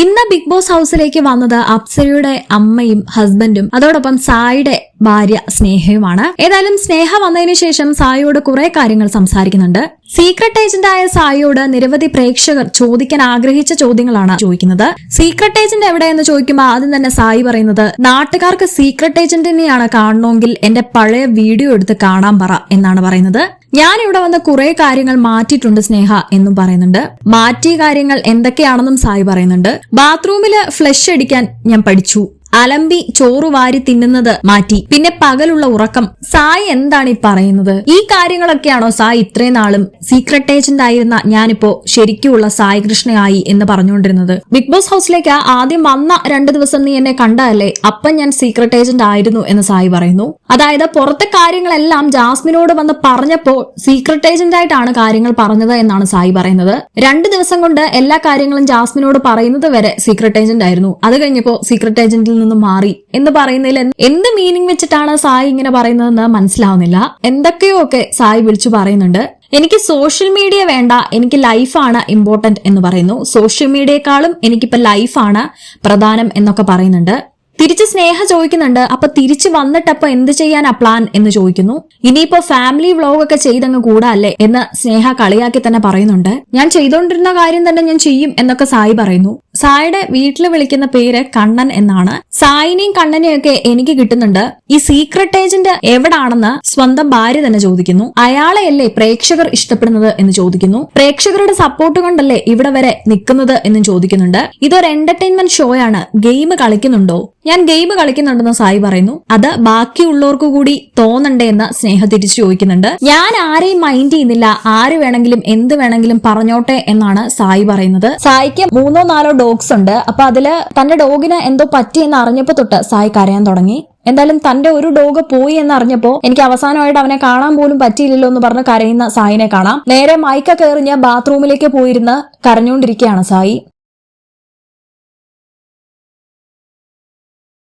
ഇന്ന് big boss ഹൗസിലേക്ക് വന്നത് അപ്സരയുടെ അമ്മയും ഹസ്ബൻഡും. അതോടൊപ്പം സായിയുടെ ഭാര്യ സ്നേഹയുമാണ്. ഏതായാലും സ്നേഹ വന്നതിന് ശേഷം സായിയോട് കുറെ കാര്യങ്ങൾ സംസാരിക്കുന്നുണ്ട്. സീക്രട്ട് ഏജന്റ് ആയ സായിയോട് നിരവധി പ്രേക്ഷകർ ചോദിക്കാൻ ആഗ്രഹിച്ച ചോദ്യങ്ങളാണ് ചോദിക്കുന്നത്. സീക്രട്ട് ഏജന്റ് എവിടെയെന്ന് ചോദിക്കുമ്പോൾ ആദ്യം തന്നെ സായി പറയുന്നത് നാട്ടുകാർക്ക് സീക്രട്ട് ഏജന്റിനെയാണ് കാണണമെങ്കിൽ എന്റെ പഴയ വീഡിയോ എടുത്ത് കാണാൻ പറ എന്നാണ് പറയുന്നത്. ഞാൻ ഇവിടെ വന്ന് കുറെ കാര്യങ്ങൾ മാറ്റിയിട്ടുണ്ട് സ്നേഹ എന്നും പറയുന്നുണ്ട്. മാറ്റിയ കാര്യങ്ങൾ എന്തൊക്കെയാണെന്നും സായി പറയുന്നുണ്ട്. ബാത്റൂമിൽ ഫ്ലഷ് അടിക്കാൻ ഞാൻ പഠിച്ചു. അലമ്പി ചോറ് വാരി തിന്നുന്നത് മാറ്റി. പിന്നെ പകലുള്ള ഉറക്കം. സായ് എന്താണ് ഈ പറയുന്നത്? ഈ കാര്യങ്ങളൊക്കെയാണോ സായ് ഇത്രയും നാളും സീക്രട്ട് ഏജന്റ് ആയിരുന്ന ഞാനിപ്പോ ശരിക്കുമുള്ള സായ് കൃഷ്ണയായി എന്ന് പറഞ്ഞുകൊണ്ടിരുന്നത്? ബിഗ് ബോസ് ഹൗസിലേക്ക് ആദ്യം വന്ന രണ്ടു ദിവസം നീ എന്നെ കണ്ടതല്ലേ? അപ്പം ഞാൻ സീക്രട്ട് ഏജന്റ് ആയിരുന്നു എന്ന് സായി പറയുന്നു. അതായത് പുറത്തെ കാര്യങ്ങളെല്ലാം ജാസ്മിനോട് വന്ന് പറഞ്ഞപ്പോൾ സീക്രട്ട് ഏജന്റ് ആയിട്ടാണ് കാര്യങ്ങൾ പറഞ്ഞത് എന്നാണ് സായി പറയുന്നത്. രണ്ട് ദിവസം കൊണ്ട് എല്ലാ കാര്യങ്ങളും ജാസ്മിനോട് പറയുന്നത് വരെ സീക്രട്ട് ഏജന്റ് ആയിരുന്നു. അത് കഴിഞ്ഞപ്പോ സീക്രട്ട് ഏജന്റിൽ മാറി എന്ന് പറയുന്നതിൽ എന്ത് എന്ത് മീനിങ് വെച്ചിട്ടാണ് സായി ഇങ്ങനെ പറയുന്നതെന്ന് മനസ്സിലാവുന്നില്ല. എന്തൊക്കെയോ ഒക്കെ സായി വിളിച്ചു പറയുന്നുണ്ട്. എനിക്ക് സോഷ്യൽ മീഡിയ വേണ്ട എനിക്ക് ലൈഫാണ് ഇമ്പോർട്ടന്റ് എന്ന് പറയുന്നു. സോഷ്യൽ മീഡിയയെക്കാളും എനിക്കിപ്പോ ലൈഫാണ് പ്രധാനം എന്നൊക്കെ പറയുന്നുണ്ട്. തിരിച്ച് സ്നേഹ ചോദിക്കുന്നുണ്ട്. അപ്പൊ തിരിച്ചു വന്നിട്ടപ്പോ എന്ത് ചെയ്യാനാ പ്ലാൻ എന്ന് ചോദിക്കുന്നു. ഇനിയിപ്പോ ഫാമിലി വ്ളോഗ് ഒക്കെ ചെയ്തങ്ങ് കൂടാല്ലേ എന്ന് സ്നേഹ കളിയാക്കി തന്നെ പറയുന്നുണ്ട്. ഞാൻ ചെയ്തോണ്ടിരുന്ന കാര്യം തന്നെ ഞാൻ ചെയ്യും എന്നൊക്കെ സായി പറയുന്നു. സായിയുടെ വീട്ടിൽ വിളിക്കുന്ന പേര് കണ്ണൻ എന്നാണ്. സായിനെയും കണ്ണനെയും ഒക്കെ എനിക്ക് കിട്ടുന്നുണ്ട്. ഈ സീക്രട്ട് ഏജന്റ് എവിടാണെന്ന് സ്വന്തം ഭാര്യ തന്നെ ചോദിക്കുന്നു. അയാളെയല്ലേ പ്രേക്ഷകർ ഇഷ്ടപ്പെടുന്നത് എന്ന് ചോദിക്കുന്നു. പ്രേക്ഷകരുടെ സപ്പോർട്ട് കൊണ്ടല്ലേ ഇവിടെ വരെ നിൽക്കുന്നത് എന്നും ചോദിക്കുന്നുണ്ട്. ഇതൊരു എന്റർടൈൻമെന്റ് ഷോയാണ് ഗെയിം കളിക്കുന്നുണ്ടോ? ഞാൻ ഗെയിം കളിക്കുന്നുണ്ടെന്ന് സായി പറയുന്നു. അത് ബാക്കിയുള്ളവർക്ക് കൂടി തോന്നണ്ടേ എന്ന് സ്നേഹ തിരിച്ചു ചോദിക്കുന്നുണ്ട്. ഞാൻ ആരെയും മൈൻഡ് ചെയ്യുന്നില്ല. ആര് വേണമെങ്കിലും എന്ത് വേണമെങ്കിലും പറഞ്ഞോട്ടെ എന്നാണ് സായി പറയുന്നത്. സായിക്ക് മൂന്നോ നാലോ ഡോഗ്സ് ഉണ്ട്. അപ്പൊ അതിൽ തന്റെ ഡോഗിന് എന്തോ പറ്റി എന്ന് അറിഞ്ഞപ്പോ തൊട്ട് സായി കരയാൻ തുടങ്ങി. എന്തായാലും തന്റെ ഒരു ഡോഗ് പോയി എന്ന് അറിഞ്ഞപ്പോ എനിക്ക് അവസാനമായിട്ട് അവനെ കാണാൻ പോലും പറ്റിയില്ലല്ലോ എന്ന് പറഞ്ഞ് കരയുന്ന സായിനെ കാണാം. നേരെ മൈക്ക കയറിഞ്ഞ് ബാത്റൂമിലേക്ക് പോയിരുന്ന് കരഞ്ഞുകൊണ്ടിരിക്കുകയാണ് സായി.